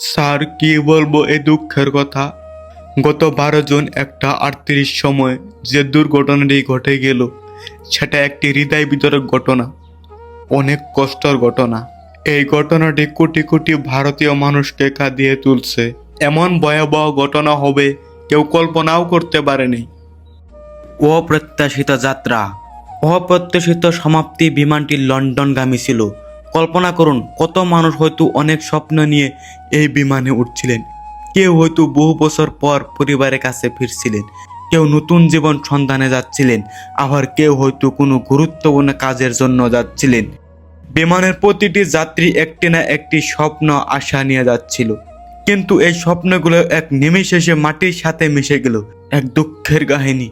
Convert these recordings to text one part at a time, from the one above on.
Sir, কি বলব এই দুঃখের কথা? গত বারো জুন একটা আটত্রিশ সময় যে দুর্ঘটনাটি ঘটে গেল, সেটা একটি হৃদয় বিতরক ঘটনা, অনেক কষ্টর ঘটনা। এই ঘটনাটি কোটি কোটি ভারতীয় মানুষকে কাঁদিয়ে তুলছে। এমন ভয়াবহ ঘটনা হবে কেউ কল্পনাও করতে পারেনি। অপ্রত্যাশিত যাত্রা, অপ্রত্যাশিত সমাপ্তি বিমানটি লন্ডনগামী ছিল। কল্পনা করুন, কত মানুষ হয়তো অনেক স্বপ্ন নিয়ে এই বিমানে উঠছিলেন। কেউ হয়তো বহু বছর পর পরিবারের কাছে ফিরছিলেন। কেউ নতুন জীবন সন্ধানে যাচ্ছিলেন, আবার কেউ হয়তো কোনো গুরুত্বপূর্ণ কাজের জন্য যাচ্ছিলেন। বিমানের প্রতিটি যাত্রী একটি না একটি স্বপ্ন আশা নিয়ে যাচ্ছিল। কিন্তু এই স্বপ্নগুলো এক নিমেষে মাটির সাথে মিশে গেল, এক দুঃখের কাহিনী।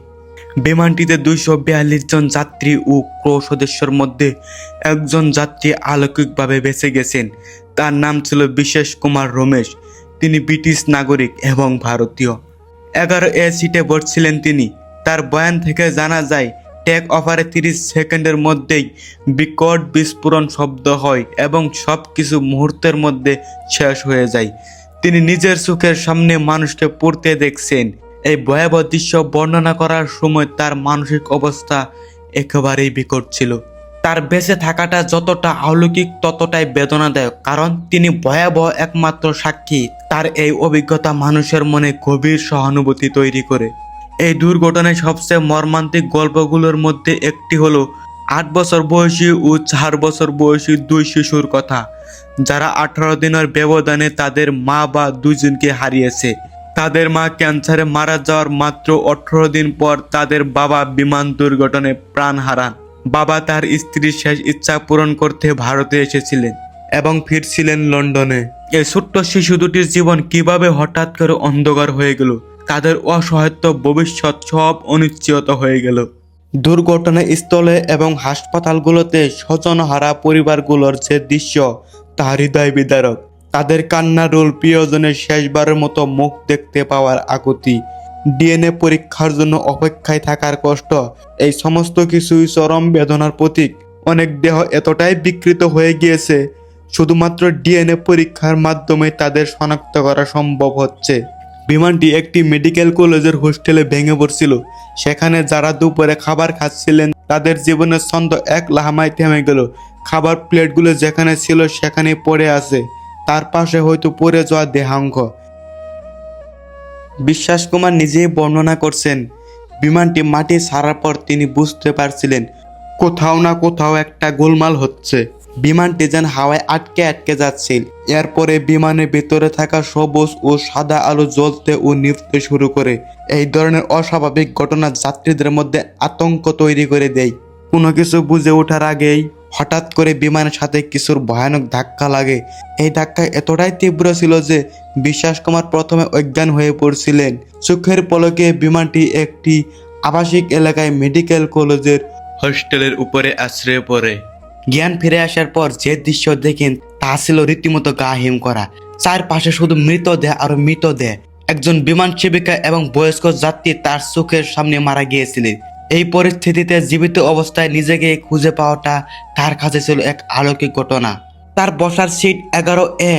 বিমানটিতে দুইশো বিয়াল্লিশ জন যাত্রী ও ক্রু সদস্যর মধ্যে একজন যাত্রী অলৌকিকভাবে বেঁচে গেছেন। তার নাম ছিল বিশেষ কুমার রমেশ। তিনি ব্রিটিশ নাগরিক এবং ভারতীয়। এগারো এ সিটে বসছিলেন তিনি। তার বয়ান থেকে জানা যায়, টেক অফারে তিরিশ সেকেন্ডের মধ্যেই বিকট বিস্ফোরণ শব্দ হয় এবং সব কিছু মুহূর্তের মধ্যে শেষ হয়ে যায়। তিনি নিজের চোখের সামনে মানুষকে পড়তে দেখছেন। এই ভয়াবহ দৃশ্য বর্ণনা করার সময় তার মানসিক অবস্থা একেবারেই বিকট ছিল। তার বেঁচে থাকাটা যতটা অলৌকিক, ততটাই বেদনাদায়ক, কারণ তিনি ভয়াবহ একমাত্র সাক্ষী। তার এই অভিজ্ঞতা মানুষের মনে গভীর সহানুভূতি তৈরি করে। এই দুর্ঘটনায় সবচেয়ে মর্মান্তিক গল্পগুলোর মধ্যে একটি হলো আট বছর বয়সী ও চার বছর বয়সী দুই শিশুর কথা, যারা আঠারো দিনের ব্যবধানে তাদের মা বা দুজনকে হারিয়েছে। তাদের মা ক্যান্সারে মারা যাওয়ার মাত্র আঠারো দিন পর তাদের বাবা বিমান দুর্ঘটনায় প্রাণ হারান। বাবা তার স্ত্রীর শেষ ইচ্ছা পূরণ করতে ভারতে এসেছিলেন এবং ফিরছিলেন লন্ডনে। এই ছোট্ট শিশু দুটির জীবন কীভাবে হঠাৎ করে অন্ধকার হয়ে গেল, তাদের অসহায়ত্ব ভবিষ্যৎ সব অনিশ্চয়তা হয়ে গেল। দুর্ঘটনা স্থলে এবং হাসপাতালগুলোতে স্বজনহারা পরিবারগুলোর যে দৃশ্য তা হৃদয় বিদারক। তাদের কান্নার রোল প্রিয়জনের শেষবারের মতো মুখ দেখতে পাওয়ার আকুতি। ডিএনএ পরীক্ষার জন্য অপেক্ষায় থাকার কষ্ট, এই সমস্ত কিছুই চরম বেদনার প্রতীক। অনেক দেহ এতটাই বিকৃত হয়ে গিয়েছে, শুধুমাত্র ডিএনএ পরীক্ষার মাধ্যমে তাদের শনাক্ত করা সম্ভব হচ্ছে। বিমানটি একটি মেডিকেল কলেজের হোস্টেলে ভেঙে পড়ছিল। সেখানে যারা দুপুরে খাবার খাচ্ছিলেন, তাদের জীবনের ছন্দ এক লাহামায় থেমে গেল। খাবার প্লেটগুলো যেখানে ছিল সেখানে পড়ে আছে। তার পাশে হয়তো পড়ে যাওয়া দেহাঙ্গ। বিশ্বাস কুমার নিজেই বর্ণনা করছেন, বিমানটি মাটি ছাড়ার পর তিনি বুঝতে পারছিলেন, কোথাও না কোথাও একটা গোলমাল হচ্ছে। বিমানটি যেন হাওয়ায় আটকে আটকে যাচ্ছিল এরপরে বিমানের ভেতরে থাকা সবুজ ও সাদা আলো জ্বলতে ও নিভতে শুরু করে। এই ধরনের অস্বাভাবিক ঘটনা যাত্রীদের মধ্যে আতঙ্ক তৈরি করে দেয়। কোনো কিছু বুঝে ওঠার আগেই হঠাৎ করে বিমানের সাথে কিছুর ভয়ানক ধাক্কা লাগে। এই ধাক্কা এতটাই তীব্র ছিল যে বিশ্বাস কুমার প্রথমে অজ্ঞান হয়ে পড়ছিলেন। চোখের পলকে বিমানটি একটি আবাসিক এলাকায় মেডিকেল কলেজের হোস্টেলের উপরে আশ্রয় পড়ে। জ্ঞান ফিরে আসার পর যে দৃশ্য দেখেন, তা ছিল রীতিমতো গা হিম করা। চারপাশে শুধু মৃতদেহ আর মৃতদেহ। একজন বিমান সেবিকা এবং বয়স্ক যাত্রী তার চোখের সামনে মারা গিয়েছিলেন। এই পরিস্থিতিতে জীবিত অবস্থায় নিজেকে খুঁজে পাওয়াটা তার কাছে ছিল এক আলৌকিক ঘটনা। তার বসার সিট এগারো এ,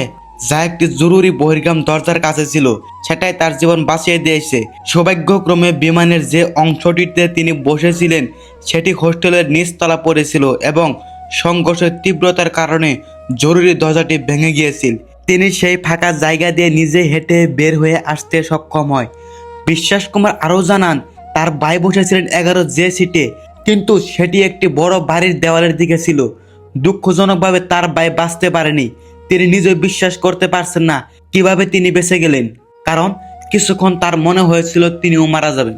যা একটি জরুরি বহির্গাম দরজার কাছে ছিল, সেটাই তার জীবন বাঁচিয়ে দিয়েছে। সৌভাগ্যক্রমে বিমানের যে অংশটিতে তিনি বসেছিলেন, সেটি হোস্টেলের নিচতলা পড়েছিল এবং সংঘর্ষের তীব্রতার কারণে জরুরি দরজাটি ভেঙে গিয়েছিল। তিনি সেই ফাঁকা জায়গা দিয়ে নিজে হেঁটে বের হয়ে আসতে সক্ষম হয়। বিশ্বাস কুমার আরও জানান তার ভাই বসেছিলেন এগারো যে সিটে কিন্তু সেটি একটি বড় বাড়ির দেওয়ালের দিকে ছিল। দুঃখজনকভাবে তার ভাই বাঁচতে পারেনি। তিনি নিজে বিশ্বাস করতে পারছেন না কীভাবে তিনি বেঁচে গেলেন। কারণ কিছুক্ষণ তার মনে হয়েছিল তিনিও মারা যাবেন।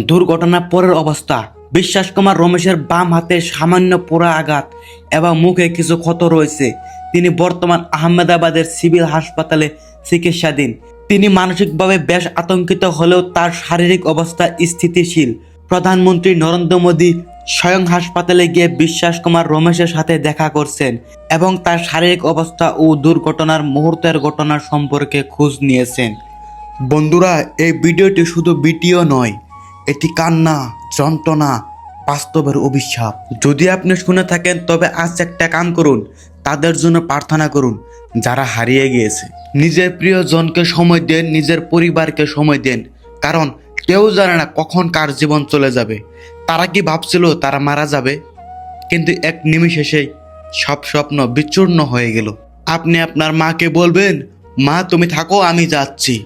দুর্ঘটনার পরের অবস্থা। বিশ্বাস কুমার রমেশের বাম হাতে সামান্য পোড়া আঘাত এবং মুখে কিছু ক্ষত রয়েছে। তিনি বর্তমান আহমেদাবাদের সিভিল হাসপাতালে চিকিৎসাধীন। তিনি মানসিকভাবে বেশ আতঙ্কিত হলেও তার শারীরিক অবস্থা স্থিতিশীল। প্রধানমন্ত্রী নরেন্দ্র মোদী স্বয়ং হাসপাতালে গিয়ে বিশ্বাস কুমার রমেশের সাথে দেখা করছেন এবং তার শারীরিক অবস্থা ও দুর্ঘটনার মুহূর্তের ঘটনা সম্পর্কে খোঁজ নিয়েছেন। বন্ধুরা, এই ভিডিওটি শুধু ভিডিও নয়, এটি কান্না, যন্ত্রণা, বাস্তবের অভিশাপ। যদি আপনি শুনে থাকেন, তবে আজ একটা কাম করুন। তাদের জন্য প্রার্থনা করুন, যারা হারিয়ে গিয়েছে। নিজের প্রিয়জনকে সময় দেন, নিজের পরিবারকে সময় দেন, কারণ কেউ জানে না কখন কার জীবন চলে যাবে। তারা কি ভাবছিল তারা মারা যাবে? কিন্তু এক নিমিষেই সব স্বপ্ন বিচূর্ণ হয়ে গেল। আপনি আপনার মাকে বলবেন, মা, তুমি থাকো, আমি যাচ্ছি।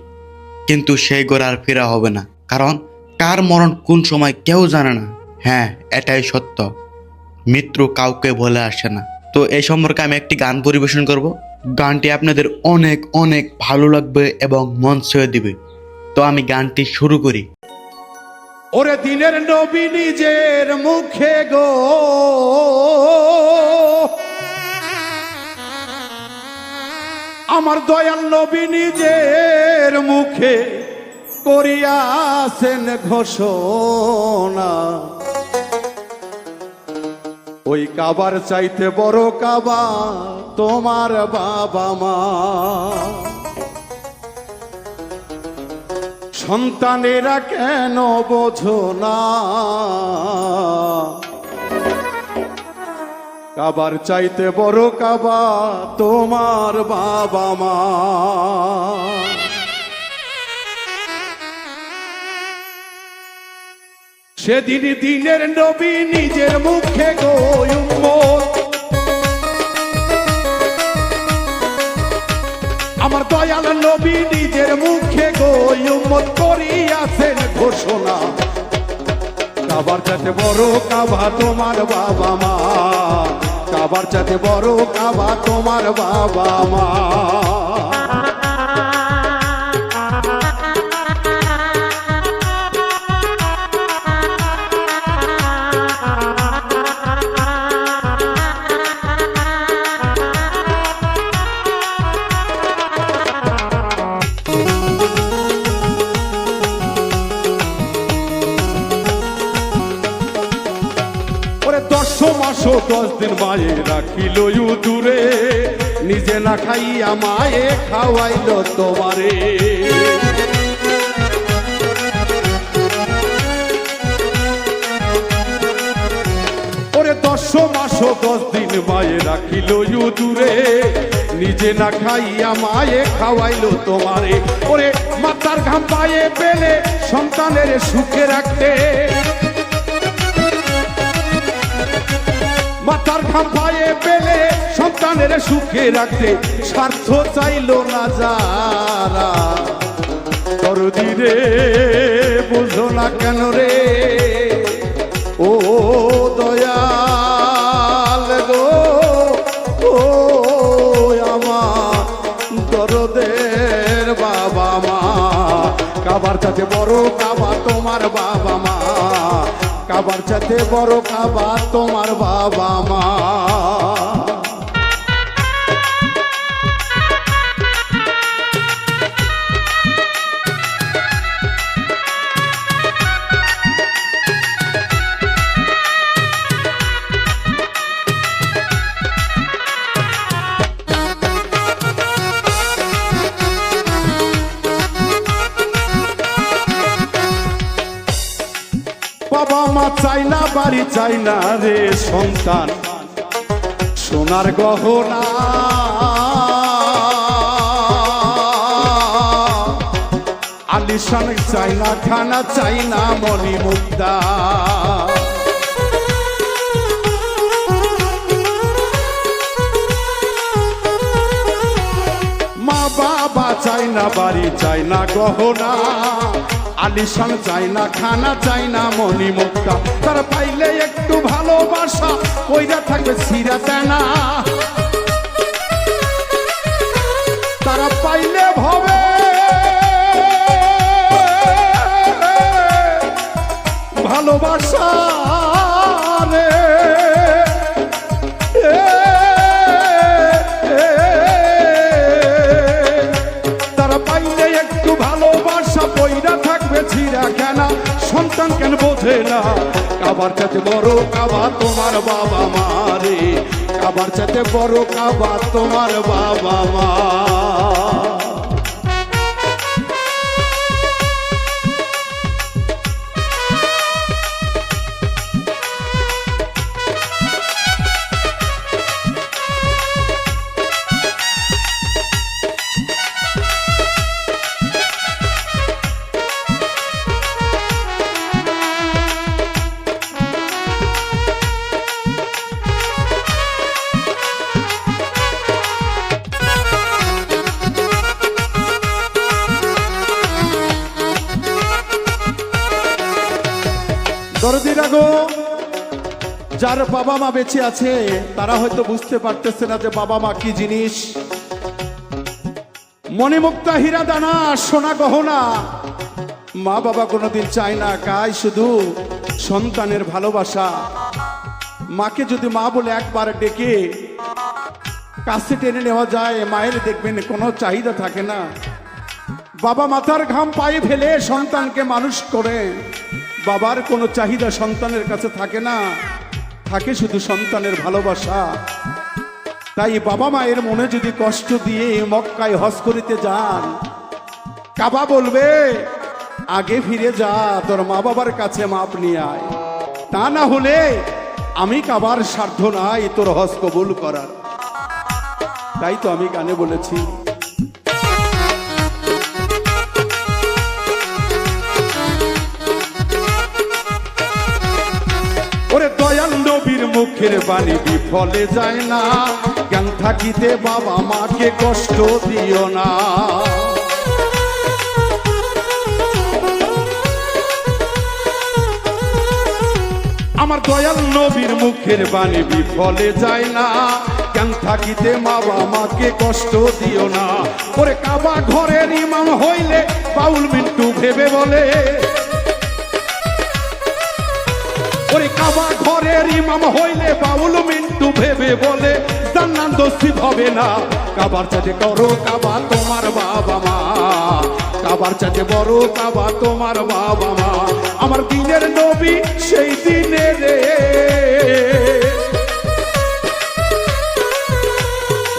কিন্তু সেই ঘর আর ফেরা হবে না, কারণ কার মরণ কোন সময় কেউ জানে না। হ্যাঁ এটাই সত্য। মৃত্যু কাউকে বলে আসে না। তো এই সম্পর্কে আমি একটি গান পরিবেশন করব। গানটি আপনাদের অনেক অনেক ভালো লাগবে এবং মন ছুঁয়ে দিবে। তো আমি গানটি শুরু করি। ওরে দিনের নবী নিজের মুখে গো। আমার দয়াল নবী নিজের মুখে করিয়াছেন ঘোষণা। ওই কাবার চাইতে বড় কাবা তোমার বাবা মা। সন্তানেরা কেন বোঝো না? কাবার চাইতে বড় কাবা তোমার বাবা মা। সেদিন দিনের নবী নিজের মুখে আমার দয়াল নবী নিজের মুখে গো উম্মত করিয়াছেন ঘোষণা। কাবার চাতে বড় কাবা তোমার বাবা মা। কাবার চাতে বড় কাবা তোমার বাবা মা। রাখিল দূরে নিজে না খাইয়া মায়ে খাওয়াইল তোমারে। ওরে দশ মাস দশ দিন মায়ে রাখিল দূরে নিজে না খাইয়া মায়ে খাওয়াইল তোমারে। ওরে মাতার ঘাম পায়ে পেলে সন্তানের সুখে রাখতে মাথার ঘাম পায়ে পেলে সন্তানের সুখে রাখতে স্বার্থ চাইল না যারা। দরদি রে বুঝো না কেন রে? ও দয়াল গো, ও আমার দরদের বাবা মা। কাবার চাতে বড় কাবা তোমার চাতে বড় কাবা তোমার বাবা মা। না, বাড়ি চাই না রে সন্তান। সোনার গহনা। আলিশান চাই না, খানা চাই না, মণি মুক্তা মা বাবা চাই না, বাড়ি চাই না গহনা। আলিশান চাই না, খানা চাই না মনি মুক্তা তার পাইলে একটু ভালোবাসা, কইরা থাকবে সিরা তেনা বোঝে না। কাবার চাতে বড় কাবা তোমার বাবা মারে কাবার চাতে বড় কাবা তোমার বাবা মা। যার বাবা মা বেঁচে আছে, তারা হয়তো বুঝতে পারতেছে না যে বাবা মা কি জিনিস। মণিমুক্তা হীরা দানা, সোনা গহনা। মা বাবা কোনোদিন চায় না কায় শুধু সন্তানের ভালোবাসা। মাকে যদি মা বলে একবার ডেকে কাছে টেনে নেওয়া যায়, মায়ের দেখবেন কোনো চাহিদা থাকে না। বাবা মাথার ঘাম পায়ে ফেলে সন্তানকে মানুষ করে, বাবার কোনো চাহিদা সন্তানের কাছে থাকে না। থাকে শুধু সন্তানের ভালোবাসা। তাই বাবা মায়ের মনে যদি কষ্ট দিয়ে মক্কায় হজ করিতে যান, কাবা বলবে, আগে ফিরে যা, তোর মা বাবার কাছে মাপ নিয়ে আয়। তা না হলে আমি কাবার স্বার্থ নাই তোর হজ কবুল করার। তাই তো আমি গানে বলেছি মুখের বাণী বিফলে যায় না। জ্ঞান থাকিতে বাবা মাকে কষ্ট দিও না। আমার দয়াল নবীর মুখের বাণী বিফলে যায় না। কেন থাকিতে মা বাবাকে কষ্ট দিও না। ওরে কাবা ঘরের ইমাম হইলে বাউল মিন্টু ভেবে বলে ওরে কাবা ঘরের ইমাম হইলে বাউল মিন্টু ভেবে বলে জান্নান দোষী হবে না। কাবার চাচে করো কাবা তোমার বাবা মা। কাবার চাচে বড় কাবা তোমার বাবা মা। আমার দিনের নবী সেই দিনে রে।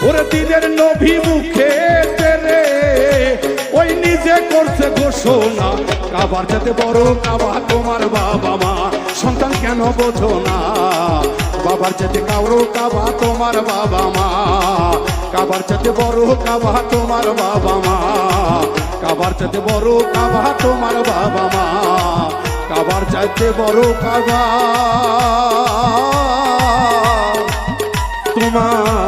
ওরে দিনের নবী মুখে নিজে করছে ঘোষণা, কাবার যাতে বড় কাবা তোমার বাবা মা। সন্তান কেন বোঝো না? বাবার যাতে কাউরো কাবা তোমার বাবা মা। কাবার যাতে বড় কাবা তোমার বাবা মা। কাবার যাতে বড় কাবা তোমার বাবা মা। কাবার চাইতে বড় কাবা তোমার